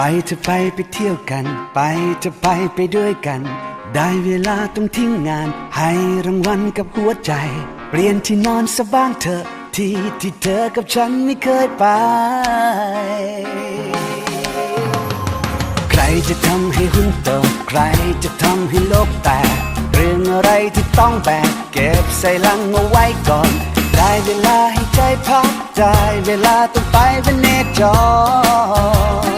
ไปจะไปไปเที่ยวกัน ไปจะไปไปด้วยกัน ได้เวลาต้องทิ้งงาน ให้รางวัลกับหัวใจ เปลี่ยนที่นอนสบ้างเถอะที่ที่เธอกับฉันไม่เคยไป ใครจะทำให้หุ้นโตใครจะทำให้โลกแตกเรื่องอะไรที่ต้องแบกเก็บใส่ลังเอาไว้ก่อน ได้เวลาให้ใจพักได้เวลาต้องไปเป็นเนจร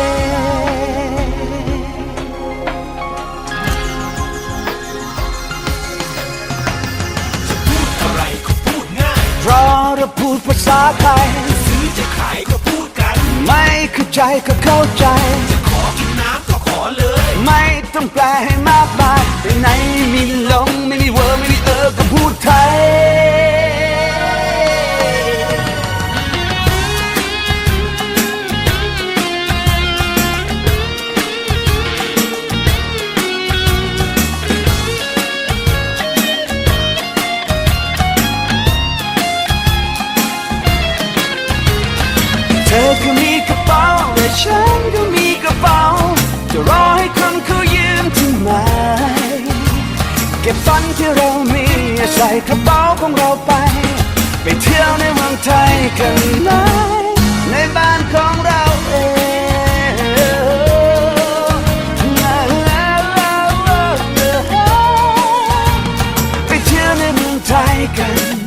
ง เพราะเราพูดภาษาไทยซื้อจะขายก็พูดกัน ไม่เข้าใจก็เข้าใจ จะขอกินน้ำก็ขอเลย ไม่ต้องแปลให้มากมายไปไหนไม่มีลงไม่มีเวอร์ไม่มีเออก็พูดไทย ก็มีกระเป๋าและฉันก็มีกระเป๋า จะรอให้คนเขายืมทำไมเก็บฝันที่เรามีใส่กระเป๋าของเราไป ไปเที่ยวในเมืองไทยกันไหมในบ้านของเราเองไปเที่ยวในเมืองไทยกัน